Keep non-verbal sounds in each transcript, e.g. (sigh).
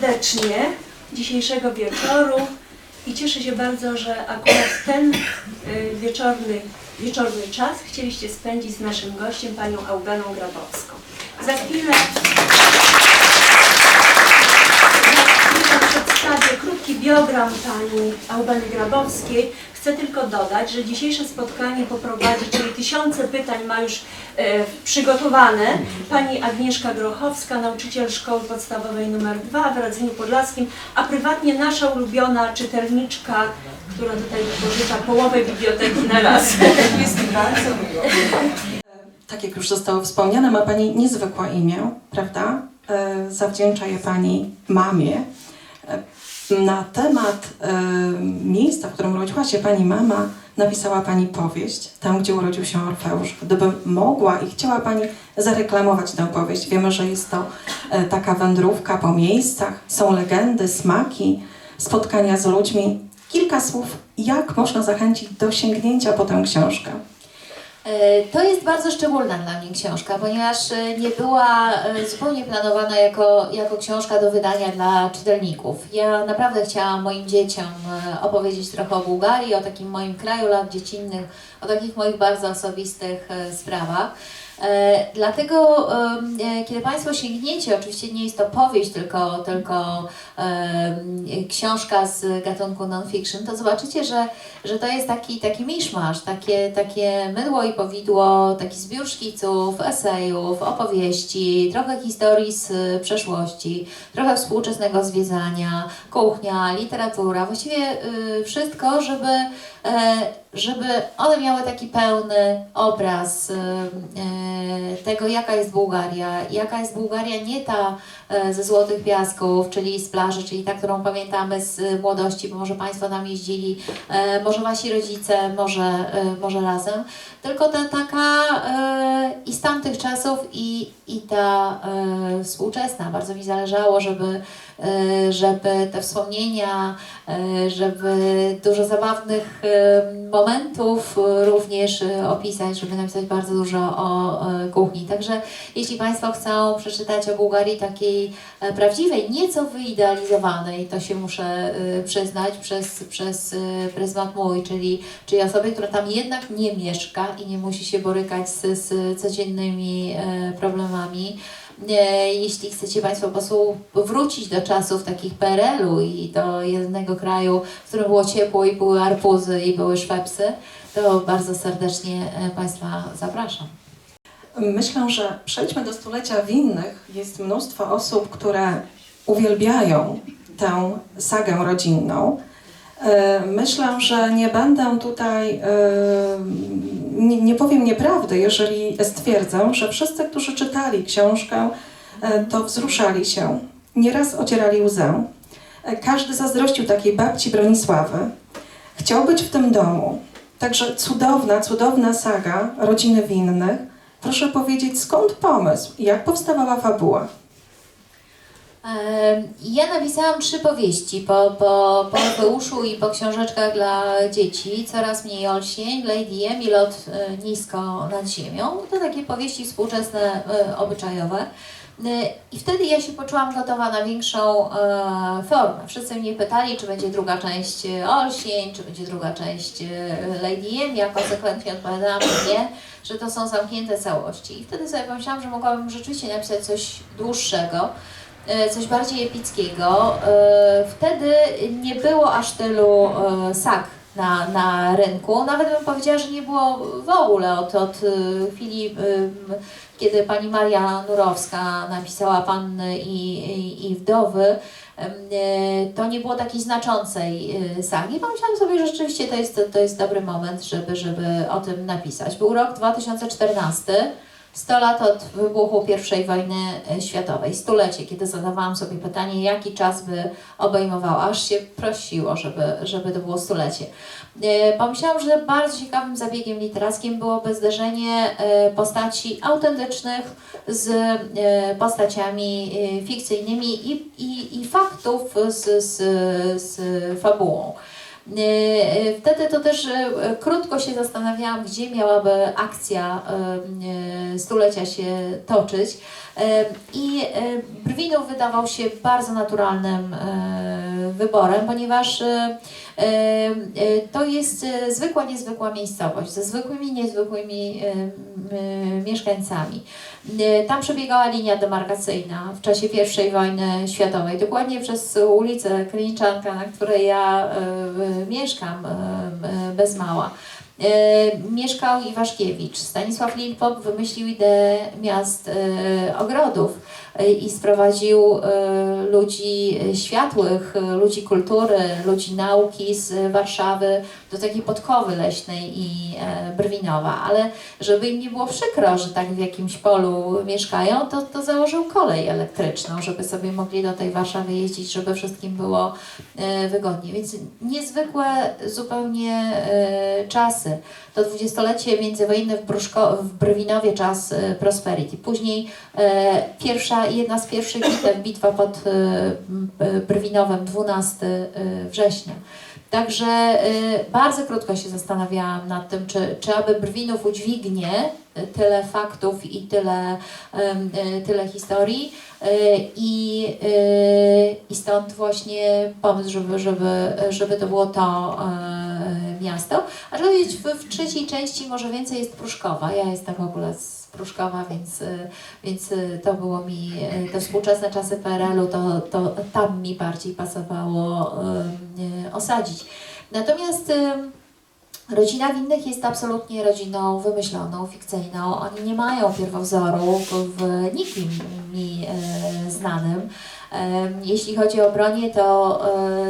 Serdecznie dzisiejszego wieczoru i cieszę się bardzo, że akurat ten y, wieczorny, wieczorny czas chcieliście spędzić z naszym gościem, panią Aubeną Grabowską. Za chwilę, za przedstawię krótki biogram pani Aubeny Grabowskiej. Chcę tylko dodać, że dzisiejsze spotkanie poprowadzi, czyli tysiące pytań ma już e, przygotowane pani Agnieszka Grochowska, nauczyciel szkoły podstawowej nr 2 w Radzeniu Podlaskim, a prywatnie nasza ulubiona czytelniczka, która tutaj wypożycza połowę biblioteki na raz. (laughs) Jest bardzo miło. Tak jak już zostało wspomniane, ma Pani niezwykłe imię, prawda? E, Zawdzięcza je Pani mamie. Na temat e, miejsca, w którym urodziła się Pani mama, napisała Pani powieść, tam gdzie urodził się Orfeusz. Gdyby mogła i chciała Pani zareklamować tę powieść, wiemy, że jest to e, taka wędrówka po miejscach, są legendy, smaki, spotkania z ludźmi. Kilka słów, jak można zachęcić do sięgnięcia po tę książkę. E, To jest bardzo szczególna dla mnie książka, ponieważ e, nie była e, zupełnie planowana jako, jako książka do wydania dla czytelników. Ja naprawdę chciałam moim dzieciom opowiedzieć trochę o Bułgarii, o takim moim kraju lat dziecinnych, o takich moich bardzo osobistych sprawach. E, Dlatego, e, kiedy Państwo sięgniecie, oczywiście nie jest to powieść, tylko, tylko książka z gatunku non-fiction, to zobaczycie, że, że to jest taki, taki miszmasz, takie, takie mydło i powidło, taki zbiór szkiców, esejów, opowieści, trochę historii z przeszłości, trochę współczesnego zwiedzania, kuchnia, literatura, właściwie y, wszystko, żeby, żeby one miały taki pełny obraz y, e, tego, jaka jest Bułgaria. Jaka jest Bułgaria nie ta e, ze Złotych Piasków, czyli z plaży, czyli ta, którą pamiętamy z młodości, bo może Państwo tam jeździli, e, może Wasi rodzice, może, e, może razem, tylko ta taka e, i z tamtych czasów i, i ta e, współczesna. Bardzo mi zależało, żeby, e, żeby te wspomnienia, e, żeby dużo zabawnych e, momentów e, również e, opisać, żeby napisać bardzo dużo o kuchni. Także jeśli Państwo chcą przeczytać o Bułgarii takiej e, prawdziwej, nieco wyidealizowanej, to się muszę przyznać przez, przez pryzmat mój, czyli, czyli osoby, która tam jednak nie mieszka i nie musi się borykać z, z codziennymi e, problemami. Jeśli chcecie Państwo wrócić do czasów takich PRL-u i do jednego kraju, w którym było ciepło i były arpuzy i były szwepsy, to bardzo serdecznie e, Państwa zapraszam. Myślę, że przejdźmy do stulecia winnych. Jest mnóstwo osób, które uwielbiają tę sagę rodzinną. E, Myślę, że nie będę tutaj, e, nie, powiem nieprawdy, jeżeli stwierdzę, że wszyscy, którzy czytali książkę, e, to wzruszali się, nieraz ocierali łzę. Każdy zazdrościł takiej babci Bronisławy. Chciał być w tym domu. Także cudowna, cudowna saga rodziny winnych. Proszę powiedzieć, skąd pomysł i jak powstawała fabuła? Ja napisałam trzy powieści po, po, po Orfeuszu i po książeczkach dla dzieci. Coraz mniej olśnień, Lady M i Lot e, nisko nad ziemią. To takie powieści współczesne, e, obyczajowe. E, I wtedy ja się poczułam gotowa na większą formę. Wszyscy mnie pytali, czy będzie druga część Olśnień, czy będzie druga część Lady M. Ja konsekwentnie odpowiadałam, że nie, że to są zamknięte całości. I wtedy sobie pomyślałam, że mogłabym rzeczywiście napisać coś dłuższego coś bardziej epickiego. E, Wtedy nie było aż tylu e, sag na, na rynku. Nawet bym powiedziała, że nie było w ogóle od, od e, chwili, kiedy pani Maria Nurowska napisała Panny i, i, i Wdowy. e, To nie było takiej znaczącej e, sagi. Pomyślałam sobie, że rzeczywiście to jest, to jest dobry moment, żeby, żeby o tym napisać. Był rok 2014. 100 lat od wybuchu I wojny e, światowej, stulecie, kiedy zadawałam sobie pytanie, jaki czas by obejmował, aż się prosiło, żeby, żeby to było stulecie. E, Pomyślałam, że bardzo ciekawym zabiegiem literackim byłoby zderzenie e, postaci autentycznych z postaciami fikcyjnymi i, i, i faktów z, z, z fabułą. E, e, Wtedy to też e, krótko się zastanawiałam, gdzie miałaby akcja stulecia się toczyć. I Brwinów wydawał się bardzo naturalnym wyborem, ponieważ e, e, e, to jest zwykła, niezwykła miejscowość ze zwykłymi, niezwykłymi mieszkańcami. Tam przebiegała linia demarkacyjna w czasie I wojny światowej, dokładnie przez ulicę Kryniczanka, na której ja mieszkam bez mała. Mieszkał Iwaszkiewicz. Stanisław Lilpop wymyślił ideę miast ogrodów i sprowadził e, ludzi światłych, e, ludzi kultury, ludzi nauki z Warszawy do takiej podkowy leśnej i e, Brwinowa. Ale żeby im nie było przykro, że tak w jakimś polu mieszkają, to, to założył kolej elektryczną, żeby sobie mogli do tej Warszawy jeździć, żeby wszystkim było e, wygodnie. Więc niezwykłe zupełnie e, czasy. To dwudziestolecie międzywojenne w, Bruszko, w Brwinowie czas e, Prosperity. Później e, pierwsza, jedna z pierwszych bitew, bitwa pod m, e, Brwinowem 12 e, września. Także y, bardzo krótko się zastanawiałam nad tym, czy, czy aby Brwinów udźwignie y, tyle faktów i tyle, y, tyle historii. Y, I, y, I stąd właśnie pomysł, żeby, żeby, żeby to było to y, miasto. Aczkolwiek w, w trzeciej części może więcej jest Pruszkowa. Ja jestem w ogóle z Pruszkowa, więc, y, więc y, to było mi, y, te współczesne czasy PRL-u, to, to tam mi bardziej pasowało osadzić. Natomiast rodzina winnych jest absolutnie rodziną wymyśloną, fikcyjną. Oni nie mają pierwowzoru w, nikim mi znanym. Jeśli chodzi o bronię, to,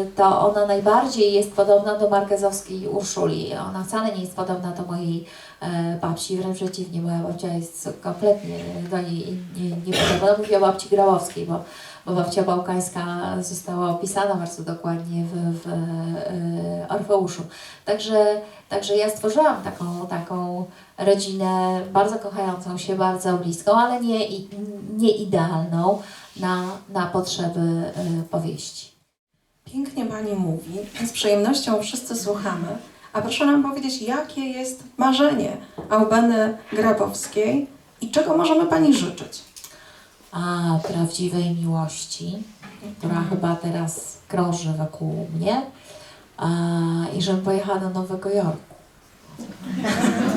y, to ona najbardziej jest podobna do markezowskiej Urszuli. Ona wcale nie jest podobna do mojej e, babci, wręcz przeciwnie, moja babcia jest kompletnie do niej nie, nie podobna. Mówię o babci Grałowskiej, bo, bo babcia bałkańska została opisana bardzo dokładnie w, w e, Orfeuszu. Także, także ja stworzyłam taką, taką rodzinę bardzo kochającą się, bardzo bliską, ale nie, nie idealną na, na potrzeby e, powieści. Pięknie Pani mówi, z przyjemnością wszyscy słuchamy. A proszę nam powiedzieć, jakie jest marzenie Aubeny Grabowskiej i czego możemy Pani życzyć? A prawdziwej miłości, która chyba teraz krąży wokół mnie, a, i żebym pojechała do Nowego Jorku. (laughs)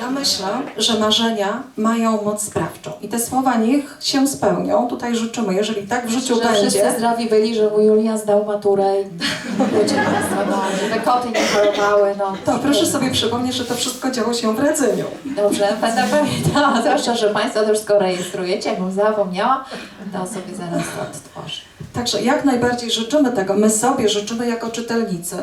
Ja myślę, że marzenia mają moc sprawczą i te słowa niech się spełnią. Tutaj życzymy, jeżeli tak w życiu że będzie. wszyscy zdrowi byli, że mój Julian zdał maturę i ludzie żeby koty nie chorowały, no. To proszę sobie przypomnieć, że to wszystko działo się w Radzeniu. Dobrze, będę pamiętała, zwłaszcza, że Państwo to wszystko rejestrujecie, jakbym zapomniała, to sobie zaraz to odtworzę. Także jak najbardziej życzymy tego. My sobie życzymy jako czytelnicy,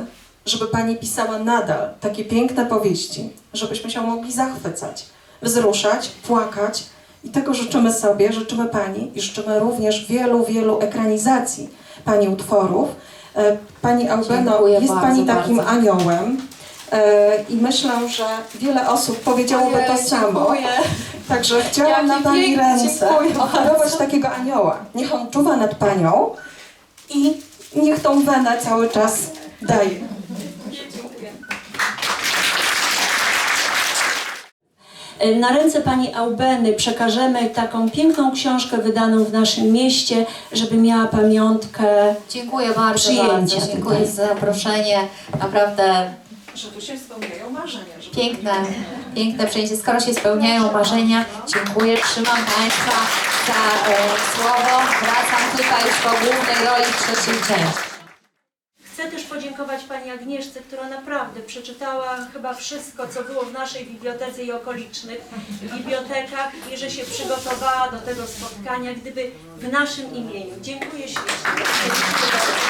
żeby Pani pisała nadal takie piękne powieści, żebyśmy się mogli zachwycać, wzruszać, płakać. I tego życzymy sobie, życzymy Pani i życzymy również wielu, wielu ekranizacji Pani utworów. E, Pani Aubeno, Dziękuję jest bardzo, Pani takim bardzo. aniołem. E, I myślę, że wiele osób powiedziałoby to samo. Także chciałam na Pani piękny, ręce dziękuję oferować takiego anioła. Niech on czuwa nad Panią i niech tą wenę cały czas daje. Na ręce pani Aubeny przekażemy taką piękną książkę wydaną w naszym mieście, żeby miała pamiątkę. Dziękuję bardzo, Przyjęcia bardzo. Dziękuję tutaj. za zaproszenie. Naprawdę Że tu się spełniają marzenia. Piękne, piękne przejście. Skoro się spełniają marzenia, dziękuję. Trzymam Państwa za e, słowo. Wracam tutaj już po głównej roli w trzeciej części. Chcę też podziękować pani Agnieszce, która naprawdę przeczytała chyba wszystko, co było w naszej bibliotece i okolicznych bibliotekach i że się przygotowała do tego spotkania, gdyby w naszym imieniu. Dziękuję ślicznie.